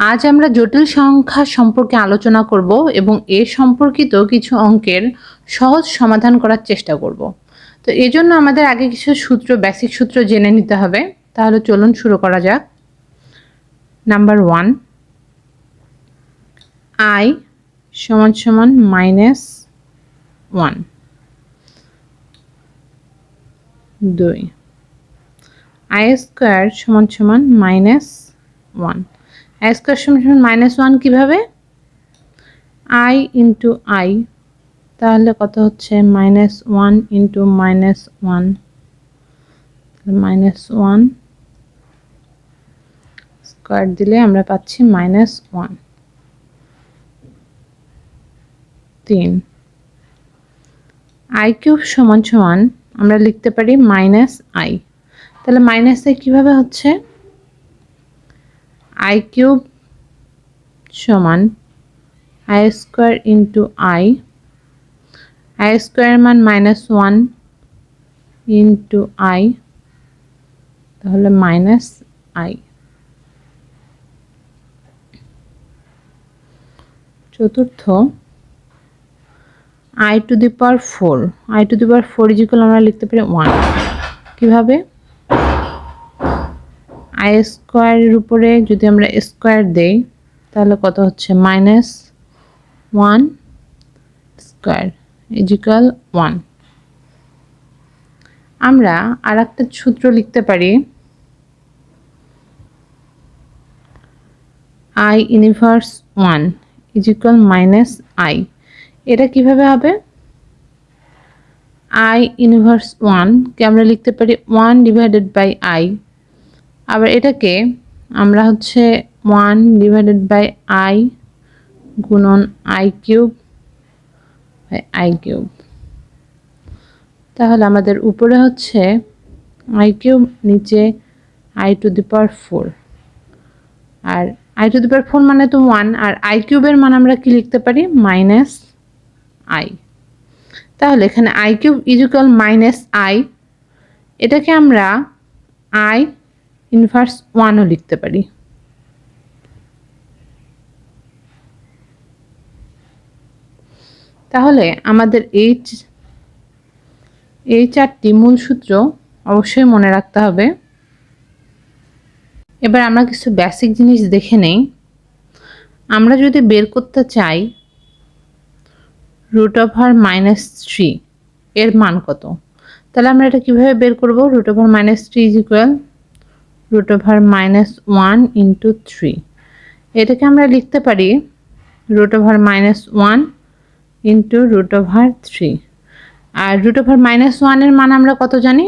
আজ আমরা জটিল সংখ্যা সম্পর্কে আলোচনা করব এবং এ সম্পর্কিত কিছু অঙ্কের সহজ সমাধান করার চেষ্টা করব। তো এজন্য আমাদের আগে কিছু সূত্র বেসিক সূত্র জেনে নিতে হবে। তাহলে চলুন শুরু করা যাক। নাম্বার ওয়ান আই সমান সমান মাইনাস ওয়ান দুই। আই স্কোয়ার সমান সমান minus one I square minus one কীভাবে? আই ইন্টু আই তাহলে কত হচ্ছে? Minus one into minus one minus one square দিলে আমরা পাচ্ছি মাইনাস ওয়ান তিন। আই কিউব সমান সমান আমরা লিখতে পারি মাইনাস আই তাহলে মাইনাস আই কীভাবে হচ্ছে? আই কিউব সমান I square into I I square মান মাইনাস ওয়ান ইন্টু আই তাহলে মাইনাস আই চতুর্থ I to the power four I to the power four is equal আমরা লিখতে পারি ওয়ান কীভাবে? আই স্কোয়ারের উপরে যদি আমরা স্কোয়ার দেই, তাহলে কত হচ্ছে? Minus one square is equal one. আমরা আর একটা সূত্র লিখতে পারি। I inverse one is equal minus I. এটা কীভাবে হবে? আই ইউনিভার্স ওয়ানকে আমরা লিখতে পারি ওয়ান ডিভাইডেড বাই আই আবার এটাকে আমরা হচ্ছে ওয়ান ডিভাইডেড বাই আই গুণন I cube by I cube তাহলে আমাদের উপরে হচ্ছে আই কিউব নিচে I to the power four R I to the power four মানে তো ওয়ান আর আই কিউবের মান আমরা কি লিখতে পারি? মাইনাস আই তাহলে এখানে I cube is equal minus I এটাকে আমরা আই ইনভার্স ওয়ানও লিখতে পারি। তাহলে আমাদের এই এই চারটি মূল সূত্র অবশ্যই মনে রাখতে হবে। এবার আমরা কিছু বেসিক জিনিস দেখে নেই। আমরা যদি বের করতে চাই রুট ওভার মাইনাস থ্রি এর মান কত? তাহলে আমরা এটা কীভাবে বের করব? Root over minus three is equal root over minus one into three এটাকে আমরা লিখতে পারি root over minus one into root over three আর রুট ওভার মাইনাস ওয়ানের মান আমরা কত জানি?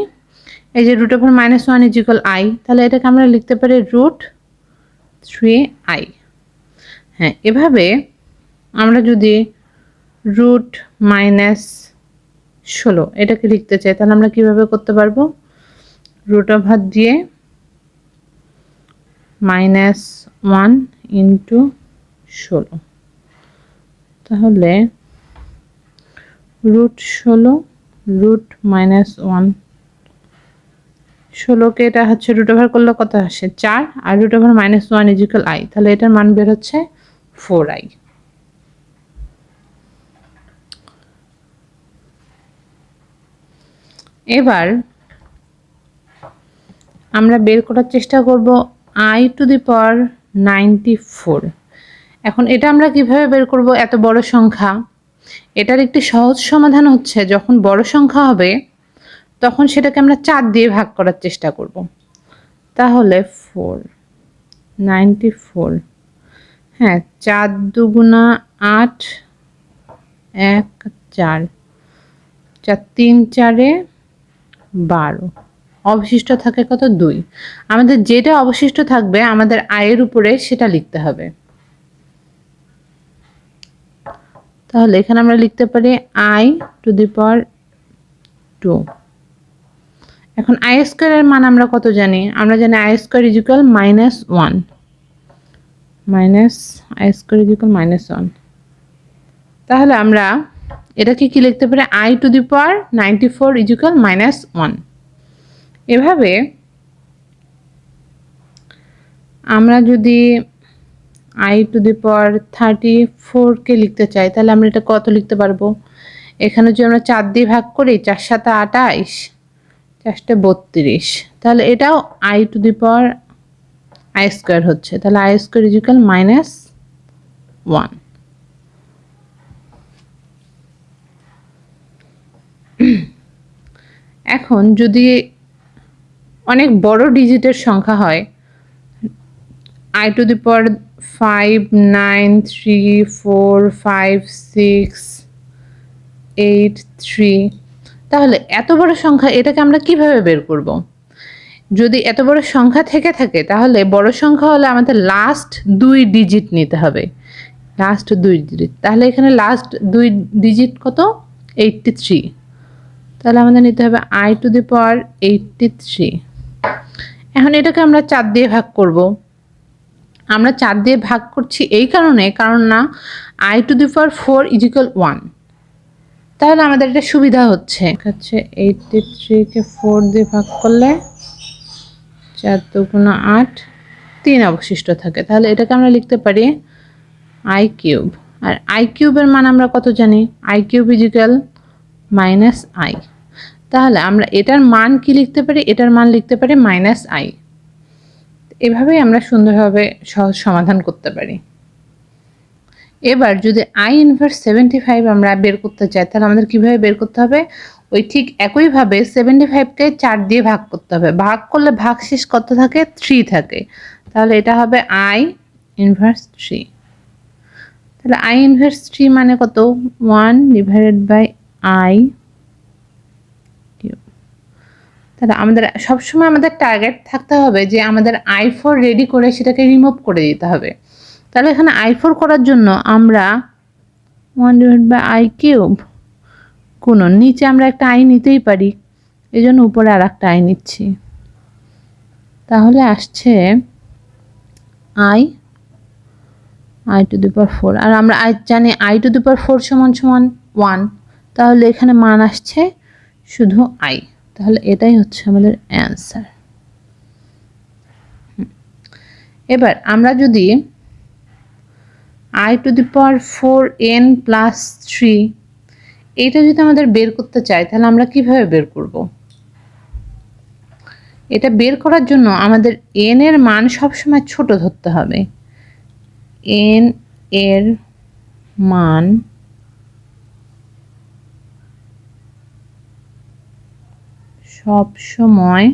এই যে root over minus one is I তাহলে এটাকে আমরা লিখতে পারি রুট থ্রি আই হ্যাঁ এভাবে আমরা যদি রুট মাইনাস ষোলো এটাকে লিখতে চাই, তাহলে আমরা কীভাবে করতে পারব? রুট ওভার দিয়ে মাইনাস ওয়ান ইন্টু ষোলো। তাহলে রুট ষোলো রুট মাইনাস ওয়ান ষোলোকে এটা হচ্ছে রুট ওভার করলে কত আসে? চার। আর root over minus one is equal I তাহলে এটার মান বের হচ্ছে ফোর আই এবার আমরা বের করার চেষ্টা করব I to the power ninety four এখন এটা আমরা কীভাবে বের করব? এত বড় সংখ্যা। এটার একটি সহজ সমাধান হচ্ছে, যখন বড় সংখ্যা হবে, তখন সেটাকে আমরা চার দিয়ে ভাগ করার চেষ্টা করব। তাহলে ফোর নাইনটি ফোর হ্যাঁ চার দুগুণা আট, এক, চার। চার তিন, চারে বারো। অবশিষ্ট থাকে কত? দুই। আমাদের যেটা অবশিষ্ট থাকবে, আমাদের আয়ের উপরে সেটা লিখতে হবে। তাহলে এখানে আমরা লিখতে পারি I to the power two. এখন আই স্কোয়ারের মান আমরা কত জানি? আমরা জানি I square is equal minus one. Minus I square is equal minus one. তাহলে আমরা এটাকে কি লিখতে পারি? I to the power ninety four is equal minus one. এভাবে আমরা যদি I to the power thirty ফোরকে লিখতে চাই, তাহলে আমরা এটা কত লিখতে পারব? এখানে যদি আমরা চার দিয়ে ভাগ করি, চার সাথে আটাইশ চারটে বত্রিশ, তাহলে এটাও I to the power I square হচ্ছে। তাহলে I square is equal minus one এখন যদি অনেক বড় ডিজিটের সংখ্যা হয়। I to the power five nine three four five six eight three তাহলে এত বড় সংখ্যা, এটাকে আমরা কীভাবে বের করব? যদি এত বড় সংখ্যা থেকে থাকে, তাহলে বড় সংখ্যা হলে আমাদের লাস্ট দুই ডিজিট নিতে হবে। লাস্ট দুই ডিজিট তাহলে এখানে লাস্ট দুই ডিজিট কত? এইটটি থ্রি তাহলে আমাদের নিতে হবে I to the power eighty three এখন এটাকে আমরা চার দিয়ে ভাগ করব। আমরা চার দিয়ে ভাগ করছি এই কারণে, কারণ না I to the power four is equal one তাহলে আমাদের এটা সুবিধা হচ্ছে। হচ্ছে এইটটি থ্রিকে ফোর দিয়ে ভাগ করলে চার দুগুণ আট, তিন অবশিষ্ট থাকে। তাহলে এটাকে আমরা লিখতে পারি আই কিউব আর আই কিউবের মান আমরা কত জানি? I cube is equal minus I তাহলে আমরা এটার মান কি লিখতে পারি? এটার মান লিখতে পারি মাইনাস আই এভাবেই আমরা সুন্দরভাবে সহজ সমাধান করতে পারি। এবার যদি আই ইনভার্স সেভেন্টি ফাইভ আমরা বের করতে চাই, তাহলে আমাদের কীভাবে বের করতে হবে? ওই ঠিক একইভাবে সেভেন্টি ফাইভকে চার দিয়ে ভাগ করতে হবে। ভাগ করলে ভাগ শেষ কত থাকে? থ্রি থাকে। তাহলে এটা হবে আই ইনভার্স থ্রি তাহলে আই ইনভার্স থ্রি মানে কত? ওয়ান ডিভাইডেড বাই আই তাহলে আমাদের, সবসময় আমাদের টার্গেট থাকতে হবে যে আমাদের আই ফোর রেডি করে সেটাকে রিমুভ করে দিতে হবে। তাহলে এখানে আই ফোর করার জন্য আমরা one divide by I cube কোনো নিচে আমরা একটা আই নিতেই পারি এই জন্য উপরে আর একটা আই নিচ্ছি। তাহলে আসছে I I to the four আর আমরা আই জানি আই টু দি ফোর সমান সমান ওয়ান তাহলে এখানে মান আসছে শুধু আই তাহলে এটাই হচ্ছে আমাদের অ্যান্সার এবার আমরা যদি I to the power four N plus three এটা যদি আমাদের বের করতে চাই তাহলে আমরা কীভাবে বের করব? এটা বের করার জন্য আমাদের এন এর মান সবসময় ছোট ধরতে হবে। এন এর মান সব সময়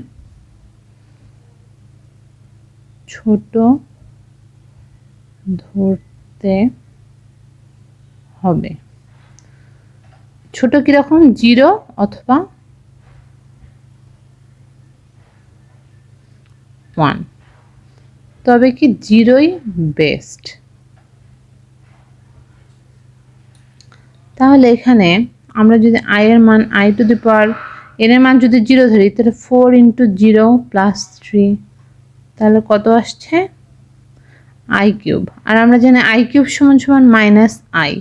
ছোট ধরতে হবে। ছোট কীরকম? জিরো অথবা ওয়ান। তবে কি জিরোই বেস্ট? তাহলে এখানে আমরা যদি আয়ের মান আই টু দি পাওয়ার এর মান যদি জিরো ধরি, তাহলে four into zero plus three তাহলে কত আসছে? আই কিউব আর আমরা জানি আই কিউব সমান সমান মাইনাস আই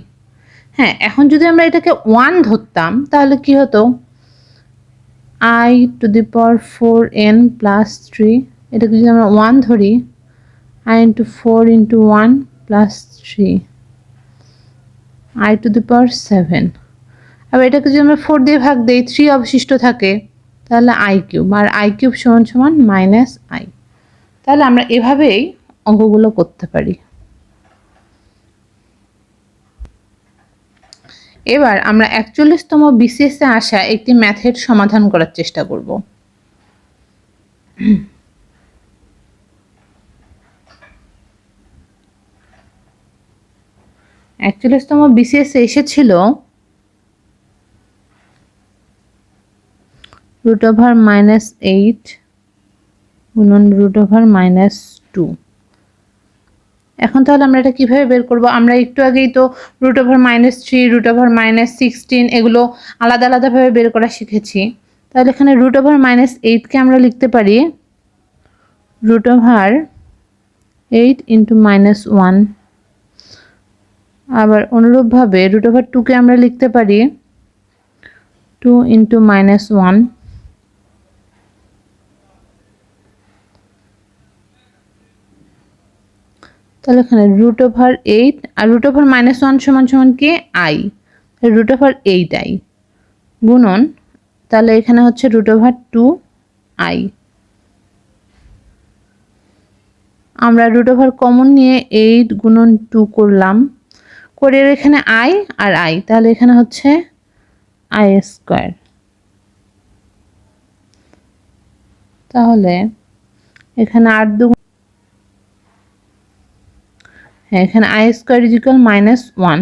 হ্যাঁ এখন যদি আমরা এটাকে ওয়ান ধরতাম, তাহলে কি হতো? I to the power four N plus three এটাকে যদি আমরা ওয়ান ধরি I into four into one plus three I to the power seven আবার এটাকে যদি আমরা ফোর দিয়ে ভাগ দিই থ্রি অবশিষ্ট থাকে, তাহলে আই কিউব আর আই কিউব সমান সমান মাইনাস আই তাহলে আমরা এভাবেই অঙ্কগুলো করতে পারি। এবার আমরা একচল্লিশতম বিসিএসে আসা একটি ম্যাথের সমাধান করার চেষ্টা করব। একচল্লিশতম বিসিএসে এসেছিল রুট ওভার মাইনাস এইট গুণন রুট ওভার মাইনাস টু এখন তাহলে আমরা এটা কীভাবে বের করব? আমরা একটু আগেই তো root over minus three root over minus sixteen এগুলো আলাদা আলাদাভাবে বের করা শিখেছি। তাহলে এখানে রুট ওভার মাইনাস এইটকে আমরা লিখতে পারি root over eight into minus one আবার অনুরূপভাবে রুট ওভার টুকে আমরা লিখতে পারি টু ইন্টু মাইনাস ওয়ান তাহলে এখানে রুট ওভার এইট আর রুট ওভার মাইনাস ওয়ান সমান সমান কি? I root over eight I গুণন, তাহলে এখানে হচ্ছে রুট ওভার টু আই আমরা রুট ওভার কমন নিয়ে এইট গুণন টু করলাম। করে এখানে আই আর আই তাহলে এখানে হচ্ছে আই স্কোয়ার তাহলে এখানে আট দু হ্যাঁ এখানে I square is equal minus one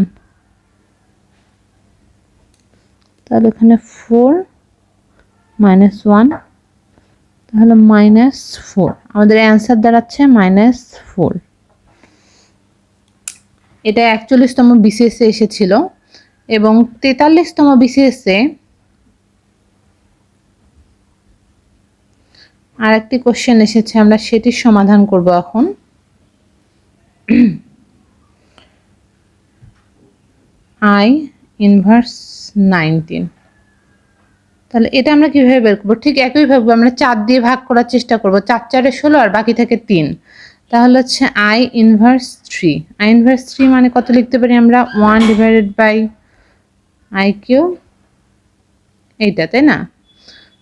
তাহলে এখানে ফোর মাইনাস ওয়ান তাহলে মাইনাস ফোর আমাদের অ্যান্সার দাঁড়াচ্ছে মাইনাস ফোর এটা একচল্লিশতম বিসিএসে এসেছিল এবং তেতাল্লিশতম বিসিএসে আর একটি কোশ্চেন এসেছে, আমরা সেটির সমাধান করব এখন। আই ইনভার্স নাইনটিন তাহলে এটা আমরা কীভাবে বের করব? ঠিক একইভাবে আমরা চার দিয়ে ভাগ করার চেষ্টা করব। চার, চারে ষোলো আর বাকি থেকে তিন। তাহলে হচ্ছে I inverse three I inverse three মানে কত লিখতে পারি আমরা? One divided by I cube এইটা, তাই না?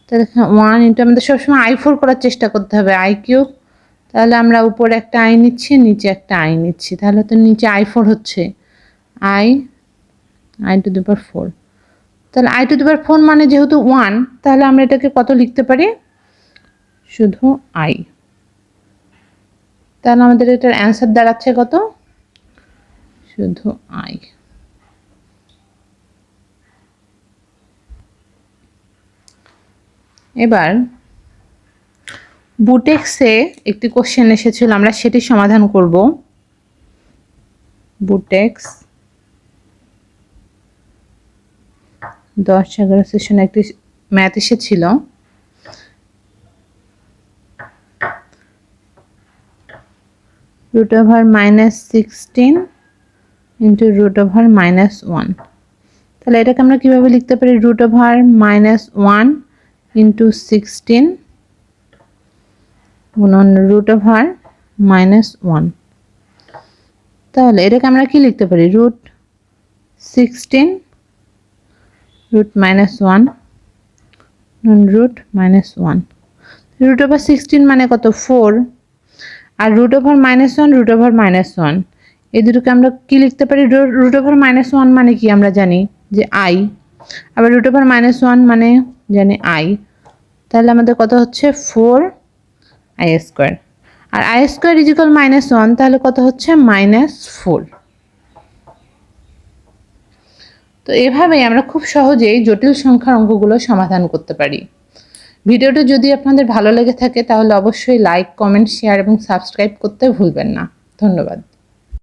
তাহলে ওয়ান ইন্টু আমাদের সবসময় আই ফোর করার চেষ্টা করতে হবে আই কিউব তাহলে আমরা উপরে একটা আই নিচ্ছি, নিচে একটা আই নিচ্ছি। তাহলে তো নিচে আই ফোর হচ্ছে। আই আই টু দুবার ফোর। তাহলে আই টু দুবার ফোর মানে যেহেতু ওয়ান, তাহলে আমরা এটাকে কত লিখতে পারি? শুধু আই। তাহলে আমাদের এটার অ্যান্সার দাঁড়াচ্ছে কত? শুধু আই। এবার, বুটেক্সে একটি কোশ্চেন এসেছিল, আমরা সেটি সমাধান করব। বুটেক্স দশ এগারো সেশন একটি ম্যাথ এসেছিল। Root over minus sixteen into root over minus one তাহলে এটাকে আমরা কীভাবে লিখতে পারি? Root over minus one into sixteen গুণন রুট ওভার মাইনাস ওয়ান তাহলে এটাকে আমরা কি লিখতে পারি? Root sixteen root minus 1 and root minus 1 root over 16 মানে কত? 4 আর root over minus one root over minus one এই দুটোকে আমরা কি লিখতে পারি? রুট over মাইনাস ওয়ান মানে কি আমরা জানি? যে আই আবার রুট over মাইনাস ওয়ান মানে জানি আই তাহলে আমাদের কত হচ্ছে? ফোর আই স্কোয়ার আর i square is equal minus one তাহলে কত হচ্ছে? মাইনাস ফোর তো এভাবেই আমরা খুব সহজেই জটিল সংখ্যার অঙ্কগুলো সমাধান করতে পারি। ভিডিওটি যদি আপনাদের ভালো লেগে থাকে, তাহলে অবশ্যই লাইক কমেন্ট শেয়ার এবং সাবস্ক্রাইব করতে ভুলবেন না। ধন্যবাদ।